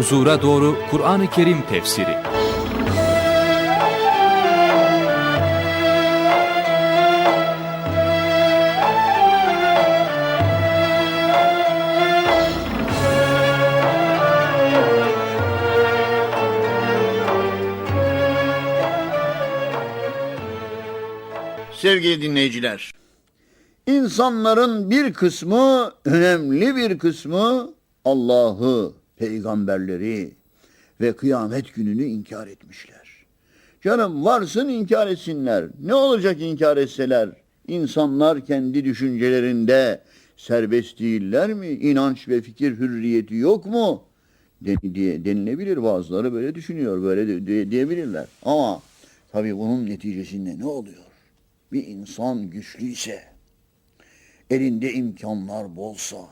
Huzura Doğru Kur'an-ı Kerim Tefsiri. Sevgili dinleyiciler, insanların bir kısmı, önemli bir kısmı Allah'ı, peygamberleri ve kıyamet gününü inkar etmişler. Canım varsın inkar etsinler. Ne olacak inkar etseler? İnsanlar kendi düşüncelerinde serbest değiller mi? İnanç ve fikir hürriyeti yok mu? Denilebilir. Bazıları böyle düşünüyor, böyle diyebilirler. Ama tabii bunun neticesinde ne oluyor? Bir insan güçlüyse, elinde imkanlar bolsa,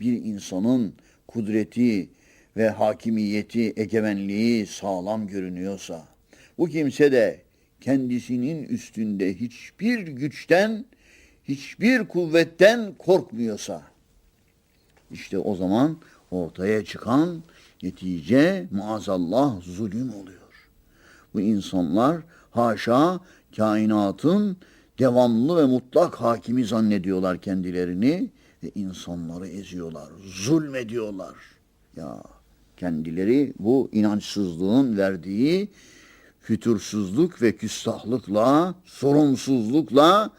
bir insanın kudreti ve hakimiyeti, egemenliği sağlam görünüyorsa, bu kimse de kendisinin üstünde hiçbir güçten, hiçbir kuvvetten korkmuyorsa, işte o zaman ortaya çıkan netice maazallah zulüm oluyor. Bu insanlar haşa kainatın devamlı ve mutlak hakimi zannediyorlar kendilerini ve insanları eziyorlar, zulmediyorlar. Ya kendileri bu inançsızlığın verdiği fütursuzluk ve küstahlıkla, sorumsuzlukla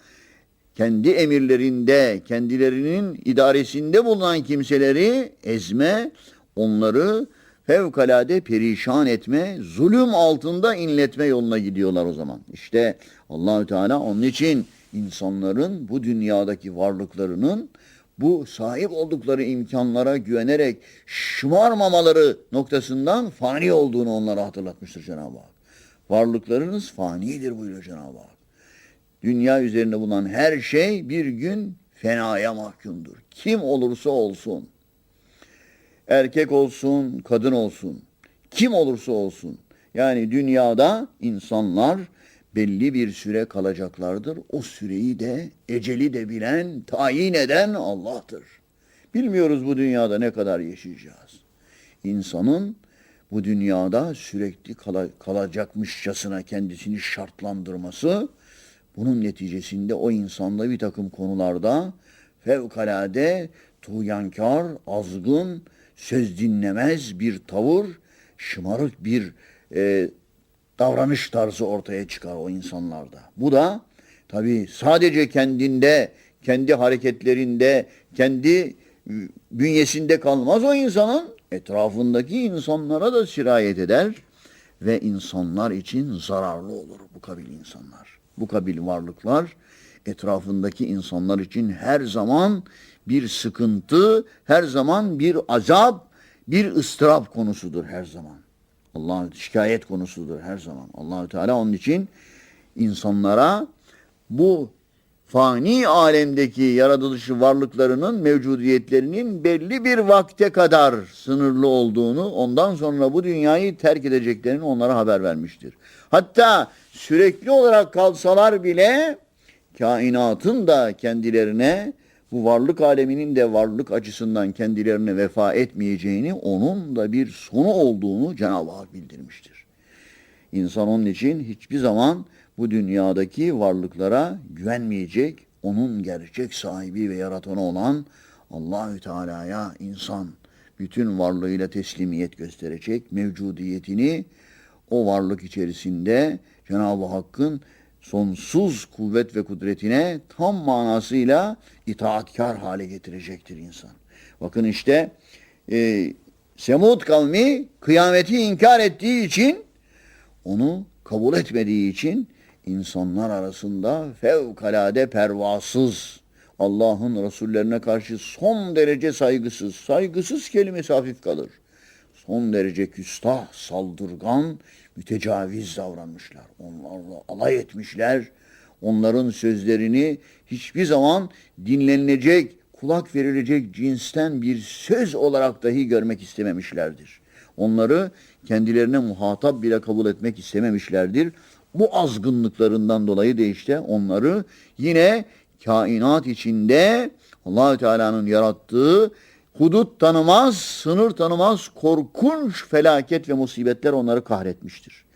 kendi emirlerinde, kendilerinin idaresinde bulunan kimseleri ezme, onları fevkalade perişan etme, zulüm altında inletme yoluna gidiyorlar o zaman. İşte Allahü Teala onun için insanların bu dünyadaki varlıklarının bu sahip oldukları imkanlara güvenerek şımarmamaları noktasından fani olduğunu onlara hatırlatmıştır Cenab-ı Hak. Varlıklarınız fanidir buyuruyor Cenab-ı Hak. Dünya üzerinde bulunan her şey bir gün fenaya mahkumdur. Kim olursa olsun. Erkek olsun, kadın olsun. Kim olursa olsun. Yani dünyada insanlar belli bir süre kalacaklardır. O süreyi de eceli de bilen, tayin eden Allah'tır. Bilmiyoruz bu dünyada ne kadar yaşayacağız. İnsanın bu dünyada sürekli kala- kalacakmışçasına kendisini şartlandırması, bunun neticesinde o insanda bir takım konularda fevkalade tuğyankar, azgın, söz dinlemez bir tavır, şımarık bir e, davranış tarzı ortaya çıkar o insanlarda. Bu da tabii sadece kendinde, kendi hareketlerinde, kendi e, bünyesinde kalmaz o insanın etrafındaki insanlara da sirayet eder ve insanlar için zararlı olur bu kabil insanlar. Bu kabil varlıklar etrafındaki insanlar için her zaman bir sıkıntı, her zaman bir azap, bir ıstırap konusudur her zaman. Allah şikayet konusudur her zaman. Allahü Teala onun için insanlara bu fani alemdeki yaratılışı varlıklarının mevcudiyetlerinin belli bir vakte kadar sınırlı olduğunu, ondan sonra bu dünyayı terk edeceklerini onlara haber vermiştir. Hatta sürekli olarak kalsalar bile kainatın da kendilerine bu varlık aleminin de varlık açısından kendilerine vefa etmeyeceğini, onun da bir sonu olduğunu Cenab-ı Hak bildirmiştir. İnsan onun için hiçbir zaman bu dünyadaki varlıklara güvenmeyecek, onun gerçek sahibi ve yaratanı olan Allahü Teala'ya insan bütün varlığıyla teslimiyet gösterecek, mevcudiyetini o varlık içerisinde Cenab-ı Hakk'ın sonsuz kuvvet ve kudretine tam manasıyla itaatkar hale getirecektir insan. Bakın işte e, Semud kavmi kıyameti inkar ettiği için onu kabul etmediği için insanlar arasında fevkalade pervasız, Allah'ın Resullerine karşı son derece saygısız, saygısız kelimesi hafif kalır. Son derece küstah, saldırgan, mütecaviz davranmışlar. Onlarla alay etmişler. Onların sözlerini hiçbir zaman dinlenilecek, kulak verilecek cinsten bir söz olarak dahi görmek istememişlerdir. Onları kendilerine muhatap bile kabul etmek istememişlerdir. Bu azgınlıklarından dolayı da işte onları yine kainat içinde Allahü Teala'nın yarattığı hudut tanımaz, sınır tanımaz korkunç felaket ve musibetler onları kahretmiştir.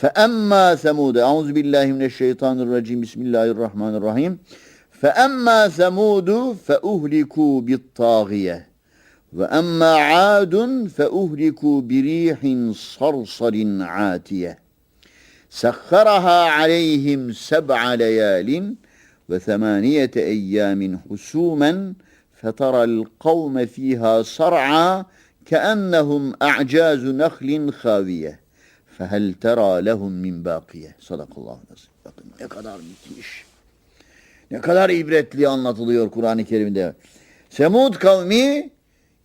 فَاَمَّا ثَمُودَ اَعُوذُ بِاللّٰهِ مِنَ الشَّيْطَانِ الرَّجِيمِ بِسْمِ اللّٰهِ الرَّحْمَنِ الرَّحِيمِ فَاَمَّا ثَمُودُ فَاُهْلِكُوا بِالطَّاغِيَةِ وَاَمَّا عَادٌ فَاُهْلِكُوا بِرِيحٍ صَرْصَرٍ عَاتِيَةٍ سَخَّرَهَا عَلَيْهِمْ سَبْعَ لَيَالٍ وَثَمَانِيَةَ اَيَّامٍ حُسُومًا فترى القوم فيها صرعى كأنهم أعجاز نخل خاوية فهل ترى لهم من باقية Sadakallahu aleyhi Bakın ne kadar müthiş. Ne kadar ibretli anlatılıyor Kur'an-ı Kerim'de. Semud kavmi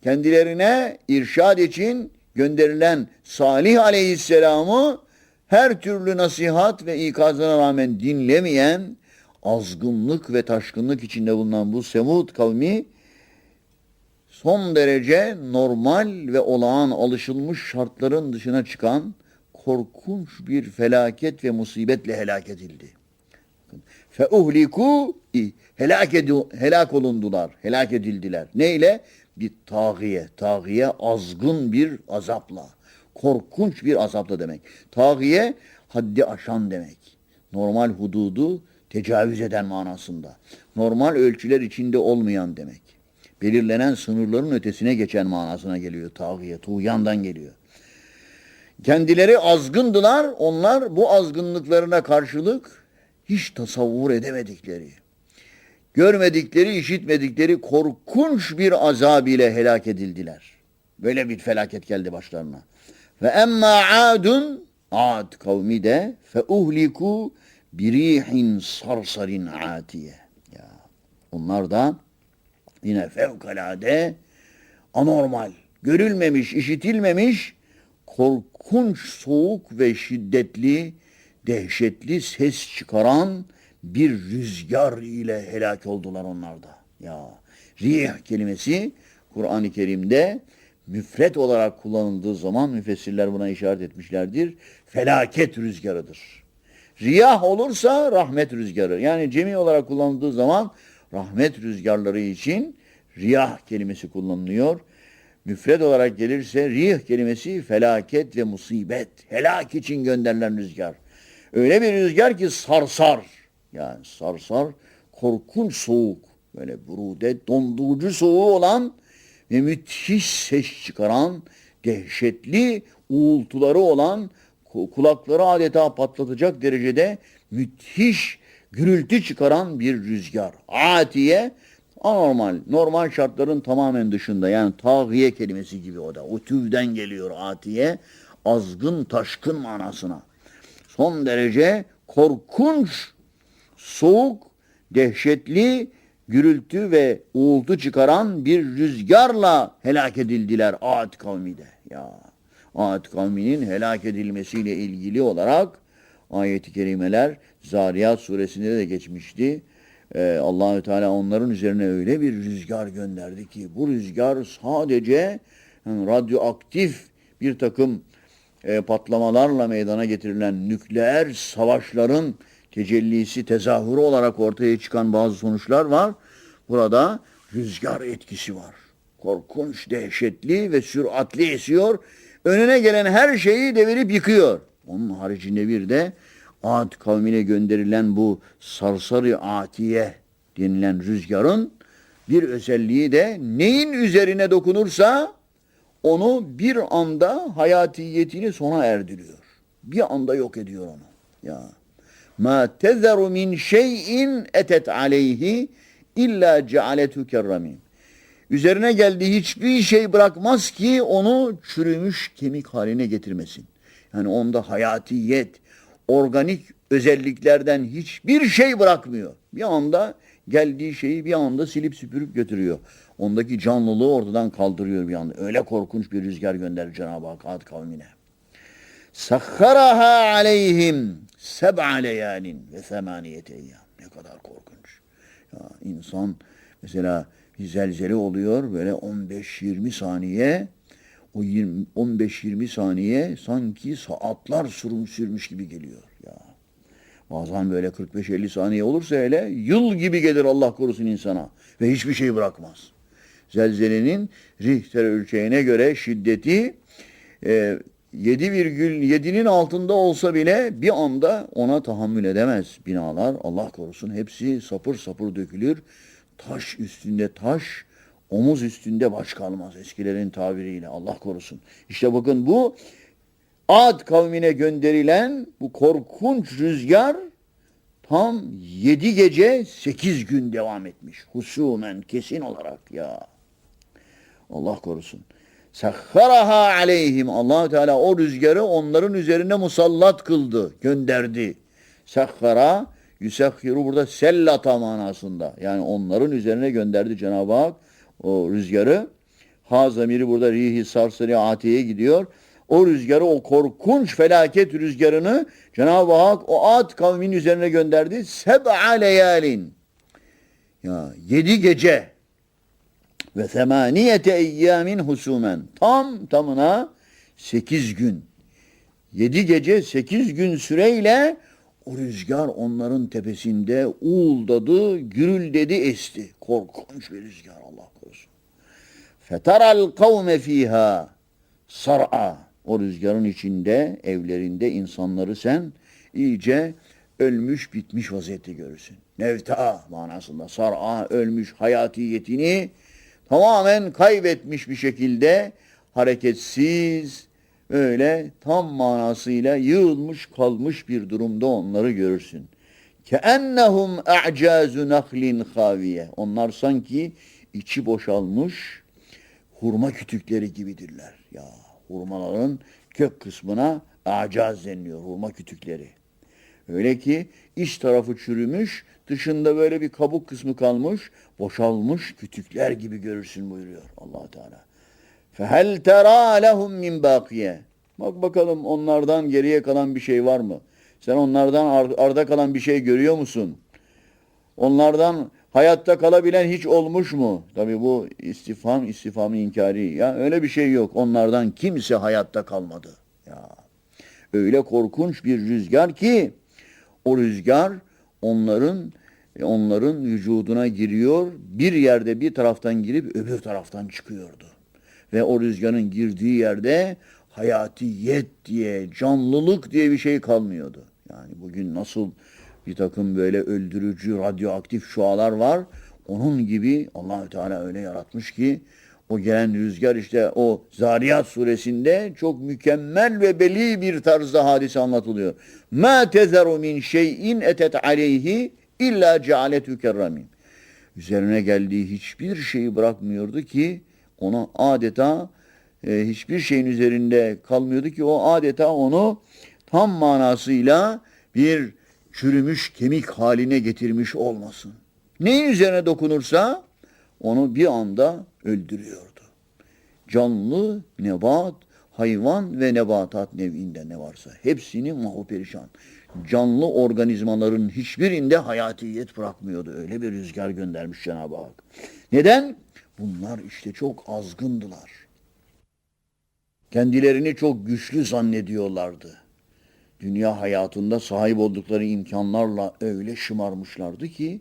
kendilerine irşad için gönderilen Salih aleyhisselamı her türlü nasihat ve ikazına rağmen dinlemeyen, azgınlık ve taşkınlık içinde bulunan bu Semud kavmi son derece normal ve olağan alışılmış şartların dışına çıkan korkunç bir felaket ve musibetle helak edildi. Feuhliku helak, helak olundular, helak edildiler. Neyle? Bir tağiye, tağiye azgın bir azapla. Korkunç bir azapla demek. Tağiye haddi aşan demek. Normal hududu tecavüz eden manasında. Normal ölçüler içinde olmayan demek. Belirlenen sınırların ötesine geçen manasına geliyor tağiye, tuğyandan geliyor. Kendileri azgındılar. Onlar bu azgınlıklarına karşılık hiç tasavvur edemedikleri, görmedikleri, işitmedikleri korkunç bir azab ile helak edildiler. Böyle bir felaket geldi başlarına. Ve emma adun Ad kavmi de fe uhliku birihin sarsarin atiye. Onlar da yine fevkalade anormal, görülmemiş, işitilmemiş korkunç soğuk ve şiddetli, dehşetli ses çıkaran bir rüzgar ile helak oldular onlar da. Ya rih kelimesi Kur'an-ı Kerim'de müfret olarak kullanıldığı zaman müfessirler buna işaret etmişlerdir. Felaket rüzgarıdır. Riyah olursa rahmet rüzgarı. Yani cemi olarak kullanıldığı zaman rahmet rüzgarları için riyah kelimesi kullanılıyor. Müfred olarak gelirse rih kelimesi felaket ve musibet. Helak için gönderilen rüzgar. Öyle bir rüzgar ki sarsar. Yani sarsar korkunç soğuk. Böyle burude dondurucu soğuğu olan ve müthiş ses çıkaran, dehşetli uğultuları olan, kulakları adeta patlatacak derecede müthiş gürültü çıkaran bir rüzgar. Atiye anormal, normal şartların tamamen dışında yani tağiye kelimesi gibi o da. O tüvden geliyor atiye, azgın, taşkın manasına. Son derece korkunç, soğuk, dehşetli, gürültü ve uğultu çıkaran bir rüzgarla helak edildiler Ad kavmi de. Ya Ad kavminin helak edilmesiyle ilgili olarak ayet-i kerimeler Zariyat suresinde de geçmişti. Ee, Allahü Teala onların üzerine öyle bir rüzgar gönderdi ki bu rüzgar sadece radyoaktif bir takım e, patlamalarla meydana getirilen nükleer savaşların tecellisi, tezahürü olarak ortaya çıkan bazı sonuçlar var. Burada rüzgar etkisi var. Korkunç, dehşetli ve süratli esiyor. Önüne gelen her şeyi devirip yıkıyor. Onun haricinde bir de Ad kavmine gönderilen bu sarsarı atiye denilen rüzgarın bir özelliği de neyin üzerine dokunursa onu bir anda hayatiyetini sona erdiriyor. Bir anda yok ediyor onu. Ya ma tezeru min şeyin etet aleyhi illa cealetu kerramim. Üzerine geldiği hiçbir şey bırakmaz ki onu çürümüş kemik haline getirmesin. Yani onda hayatiyet, organik özelliklerden hiçbir şey bırakmıyor. Bir anda geldiği şeyi bir anda silip süpürüp götürüyor. Ondaki canlılığı ortadan kaldırıyor bir anda. Öyle korkunç bir rüzgar gönderir Cenab-ı Hak Ad kavmine. Sakharaha aleyhim seb'a leyalin ve semaniyete eyyam. Ne kadar korkunç. Ya insan mesela bir zelzele oluyor böyle 15-20 saniye o 15-20 saniye sanki saatler sürüm sürmüş gibi geliyor ya. Bazen böyle 45-50 saniye olursa hele yıl gibi gelir Allah korusun insana ve hiçbir şey bırakmaz. Zelzelenin Richter ölçeğine göre şiddeti e, 7,7'nin altında olsa bile bir anda ona tahammül edemez binalar. Allah korusun hepsi sapır sapır dökülür. Taş üstünde taş, omuz üstünde baş kalmaz eskilerin tabiriyle. Allah korusun. İşte bakın bu Ad kavmine gönderilen bu korkunç rüzgar tam yedi gece sekiz gün devam etmiş. Husumen kesin olarak ya. Allah korusun. Sahharaha aleyhim. allah Teala o rüzgarı onların üzerine musallat kıldı, gönderdi. Sahhara, yusahhiru burada sellata manasında. Yani onların üzerine gönderdi Cenab-ı Hak o rüzgarı. Ha zamiri burada rihi sarsarı atiye gidiyor. O rüzgarı, o korkunç felaket rüzgarını Cenab-ı Hak o Ad kavmin üzerine gönderdi. Seb'a leyalin. Ya yedi gece ve semaniyete eyyamin husumen. Tam tamına sekiz gün. Yedi gece sekiz gün süreyle o rüzgar onların tepesinde uğuldadı, gürüldedi, esti. Korkunç bir rüzgar Allah korusun. Fetaral kavme fiha sar'a. O rüzgarın içinde, evlerinde insanları sen iyice ölmüş bitmiş vaziyette görürsün. Nevta manasında sar'a ölmüş hayatiyetini tamamen kaybetmiş bir şekilde hareketsiz öyle tam manasıyla yığılmış kalmış bir durumda onları görürsün. Keennehum a'cazu nahlin haviye. Onlar sanki içi boşalmış hurma kütükleri gibidirler. Ya hurmaların kök kısmına acaz deniliyor hurma kütükleri. Öyle ki iç tarafı çürümüş, dışında böyle bir kabuk kısmı kalmış, boşalmış kütükler gibi görürsün buyuruyor allah Teala. فَهَلْ تَرَى لَهُمْ مِنْ بَاقِيَ Bak bakalım onlardan geriye kalan bir şey var mı? Sen onlardan ar- arda kalan bir şey görüyor musun? Onlardan hayatta kalabilen hiç olmuş mu? Tabi bu istifam, istifamın inkari. Ya öyle bir şey yok. Onlardan kimse hayatta kalmadı. Ya öyle korkunç bir rüzgar ki o rüzgar onların onların vücuduna giriyor. Bir yerde bir taraftan girip öbür taraftan çıkıyordu. Ve o rüzgarın girdiği yerde hayatiyet diye, canlılık diye bir şey kalmıyordu. Yani bugün nasıl bir takım böyle öldürücü radyoaktif şualar var. Onun gibi Allahü Teala öyle yaratmış ki o gelen rüzgar işte o Zariyat suresinde çok mükemmel ve beli bir tarzda hadise anlatılıyor. Ma tezeru min şeyin etet aleyhi illa cealetü kerramin. Üzerine geldiği hiçbir şeyi bırakmıyordu ki onu adeta e, hiçbir şeyin üzerinde kalmıyordu ki o adeta onu tam manasıyla bir çürümüş kemik haline getirmiş olmasın. Neyin üzerine dokunursa onu bir anda öldürüyordu. Canlı, nebat, hayvan ve nebatat nev'inde ne varsa hepsini mahvuperişan. Canlı organizmaların hiçbirinde hayatiyet bırakmıyordu. Öyle bir rüzgar göndermiş Cenab-ı Hak. Neden? Bunlar işte çok azgındılar. Kendilerini çok güçlü zannediyorlardı. Dünya hayatında sahip oldukları imkanlarla öyle şımarmışlardı ki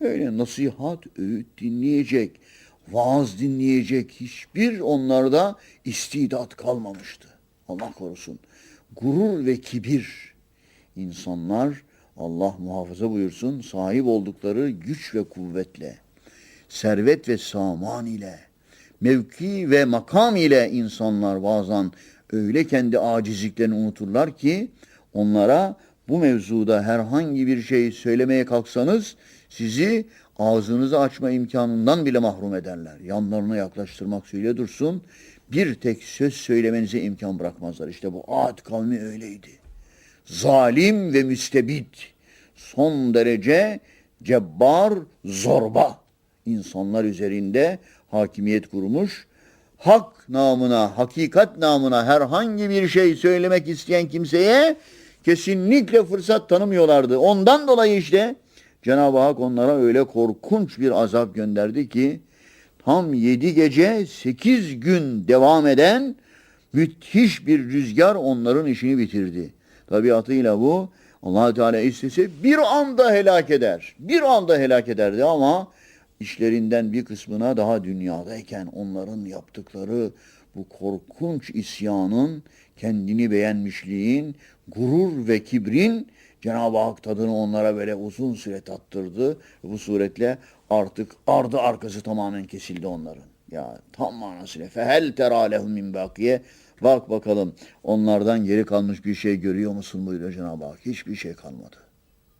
öyle nasihat, öğüt dinleyecek, vaaz dinleyecek hiçbir onlarda istidat kalmamıştı. Allah korusun. Gurur ve kibir. insanlar Allah muhafaza buyursun sahip oldukları güç ve kuvvetle, servet ve saman ile, mevki ve makam ile insanlar bazen öyle kendi acizliklerini unuturlar ki onlara bu mevzuda herhangi bir şey söylemeye kalksanız sizi ağzınızı açma imkanından bile mahrum ederler. Yanlarına yaklaştırmak söyle dursun. Bir tek söz söylemenize imkan bırakmazlar. İşte bu Ad kavmi öyleydi. Zalim ve müstebit. Son derece cebbar, zorba insanlar üzerinde hakimiyet kurmuş. Hak namına, hakikat namına herhangi bir şey söylemek isteyen kimseye kesinlikle fırsat tanımıyorlardı. Ondan dolayı işte Cenab-ı Hak onlara öyle korkunç bir azap gönderdi ki tam yedi gece sekiz gün devam eden müthiş bir rüzgar onların işini bitirdi. Tabiatıyla bu allah Teala istese bir anda helak eder. Bir anda helak ederdi ama işlerinden bir kısmına daha dünyadayken onların yaptıkları bu korkunç isyanın, kendini beğenmişliğin, gurur ve kibrin Cenab-ı Hak tadını onlara böyle uzun süre tattırdı. Bu suretle artık ardı arkası tamamen kesildi onların. Ya tam manasıyla fehel tera lehum min bakiye. Bak bakalım onlardan geri kalmış bir şey görüyor musun buyuruyor Cenab-ı Hak. Hiçbir şey kalmadı.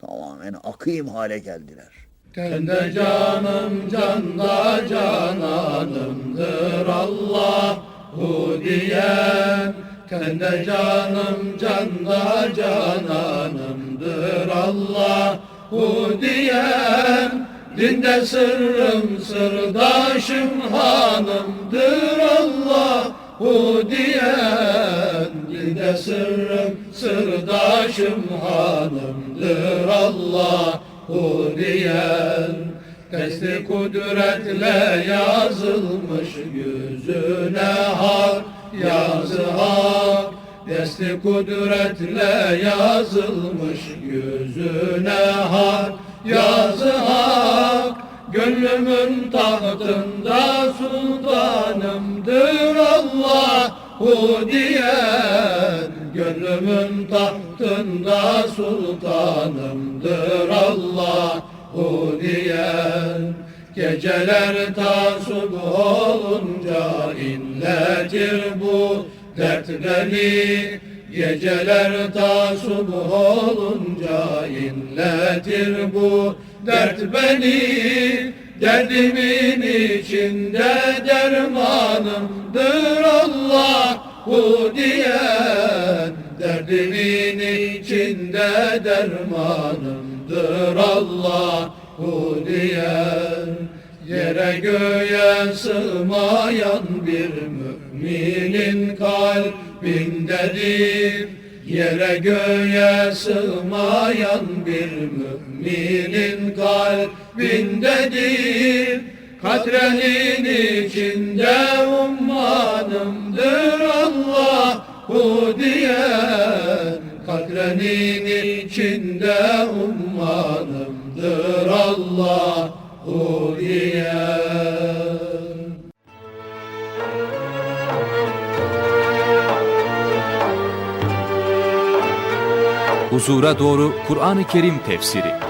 Tamamen akıyım hale geldiler. Tende canım canda cananımdır Allahu diyen. Tende canım canda cananımdır Allahu diyen. Dinde sırrım sırdaşım hanımdır Allahu diyen. Dinde sırrım sırdaşım hanımdır Allahu diyen Testi kudretle yazılmış yüzüne hak yazı hak. Desti kudretle yazılmış yüzüne hak yazı hak. Gönlümün tahtında sultanımdır Allahu diyen Gönlümün tahtında sultanımdır Allahu diyen. Geceler ta subh olunca inletir bu dert beni. Geceler ta subh olunca inletir bu dert beni. Derdimin içinde dermanımdır Allahu diyen Derdimin içinde dermanımdır Allahu diyen. Yere göğe sığmayan bir müminin kalbindedir Yere göğe sığmayan bir müminin kalbindedir Katrenin içinde ummanımdır Allahu diyen Katrenin içinde ummanımdır Allahu diyen Huzura Doğru Kur'an-ı Kerim Tefsiri